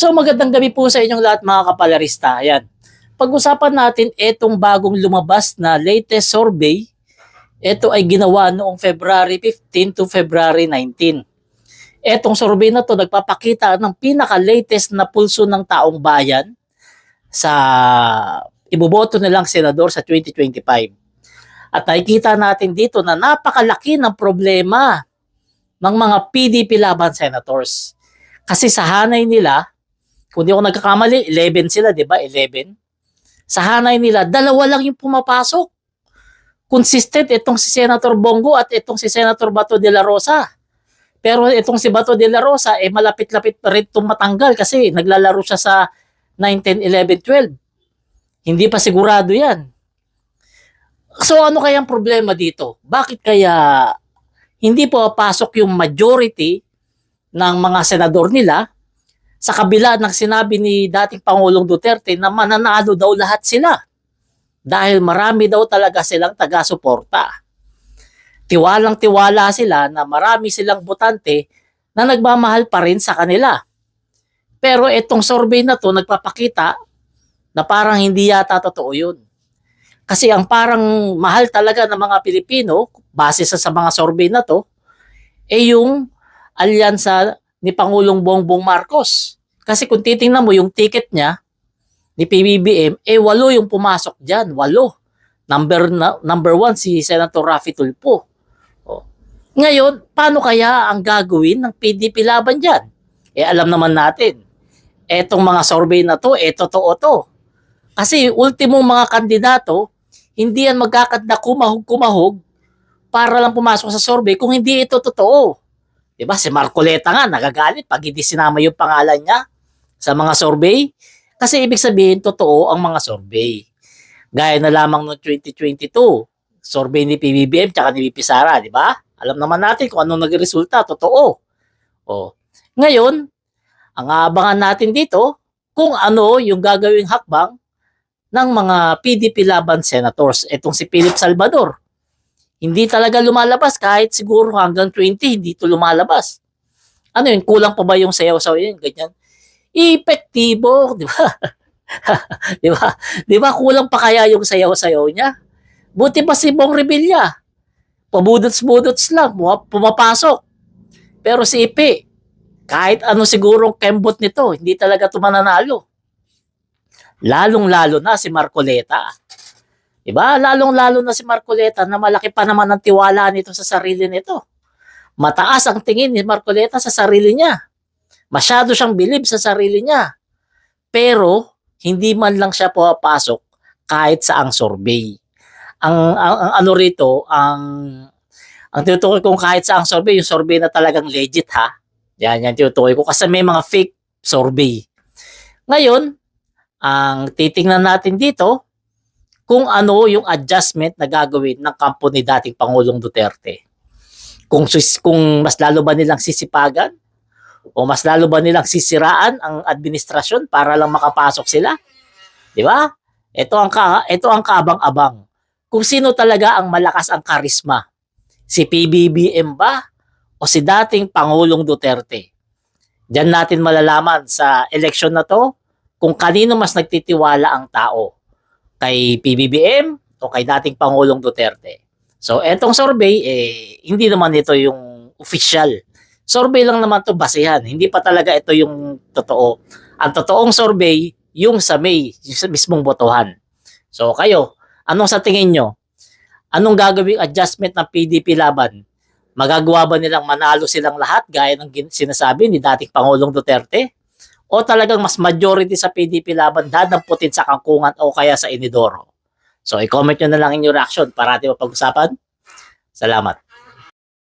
So magandang gabi po sa inyong lahat mga kapalarista. Ayan. Pag-usapan natin itong bagong lumabas na latest survey. Ito ay ginawa noong February 15 to February 19. Etong survey na to nagpapakita ng pinaka-latest na pulso ng taong bayan sa iboboto nilang senador sa 2025. At nakikita natin dito na napakalaki ng problema ng mga PDP laban senators. Kasi sa hanay nila, kung di ako nagkakamali, 11 sila, di ba? 11. Sa hanay nila, dalawa lang yung pumapasok. Consistent itong si Senator Bongo at itong si Senator Bato de la Rosa. Pero itong si Bato de la Rosa, eh malapit-lapit pa rin itong matanggal kasi naglalaro siya sa 19, 11, 12. Hindi pa sigurado yan. So ano kaya ang problema dito? Bakit kaya hindi po pasok yung majority ng mga senador nila sa kabila ng sinabi ni dating Pangulong Duterte na mananalo daw lahat sila dahil marami daw talaga silang taga-suporta. Tiwalang tiwala sila na marami silang botante na nagmamahal pa rin sa kanila. Pero itong survey na to nagpapakita na parang hindi yata totoo yun. Kasi ang parang mahal talaga ng mga Pilipino, base sa, sa mga survey na to, eh yung alyansa ni Pangulong Bongbong Marcos. Kasi kung titingnan mo yung ticket niya ni PBBM, eh walo yung pumasok dyan, walo. Number, na, number one si Senator Rafi Tulfo. Oh. Ngayon, paano kaya ang gagawin ng PDP laban dyan? Eh alam naman natin, etong mga survey na to, eh totoo to. Kasi ultimong mga kandidato, hindi yan magkakadna kumahog-kumahog para lang pumasok sa survey kung hindi ito totoo. 'Di ba? Si Marcoleta nga nagagalit pag hindi sinama yung pangalan niya sa mga survey kasi ibig sabihin totoo ang mga survey. Gaya na lamang noong 2022, survey ni PBBM tsaka ni Sara, 'di ba? Alam naman natin kung anong nagresulta, totoo. Oh. Ngayon, ang aabangan natin dito kung ano yung gagawing hakbang ng mga PDP laban senators. Itong si Philip Salvador. Hindi talaga lumalabas kahit siguro hanggang 20 hindi ito lumalabas. Ano yun? Kulang pa ba yung sayaw-sayaw yun? Ganyan. Epektibo, di ba? di ba? Di ba kulang pa kaya yung sayaw-sayaw niya? Buti pa si Bong Revilla. Pabudots-budots lang, pumapasok. Pero si Ipe, kahit ano sigurong kembot nito, hindi talaga tumananalo. Lalong-lalo na si Marcoleta. Diba? Lalong-lalo na si Marcoleta na malaki pa naman ang tiwala nito sa sarili nito. Mataas ang tingin ni Marcoleta sa sarili niya. Masyado siyang bilib sa sarili niya. Pero hindi man lang siya pumapasok kahit sa ang survey. Ang, ang, ang ano rito, ang ang tinutukoy kong kahit sa ang survey, yung survey na talagang legit ha. Yan, yan tinutukoy ko kasi may mga fake survey. Ngayon, ang titingnan natin dito kung ano yung adjustment na gagawin ng kampo ni dating Pangulong Duterte. Kung, kung mas lalo ba nilang sisipagan o mas lalo ba nilang sisiraan ang administrasyon para lang makapasok sila. Di ba? Ito ang ka, ito ang kaabang-abang. Kung sino talaga ang malakas ang karisma. Si PBBM ba o si dating Pangulong Duterte? Diyan natin malalaman sa election na to kung kanino mas nagtitiwala ang tao. Kay PBBM o kay dating Pangulong Duterte. So, etong survey, eh, hindi naman ito yung official. Survey lang naman to basehan. Hindi pa talaga ito yung totoo. Ang totoong survey, yung sa May, yung sa mismong botohan. So, kayo, anong sa tingin nyo? Anong gagawing adjustment ng PDP laban? Magagawa ba nilang manalo silang lahat gaya ng sinasabi ni dating Pangulong Duterte? O talagang mas majority sa PDP laban dadamputin sa kangkungan o kaya sa inidoro? So, i-comment nyo na lang inyong reaction para natin mapag-usapan. Salamat.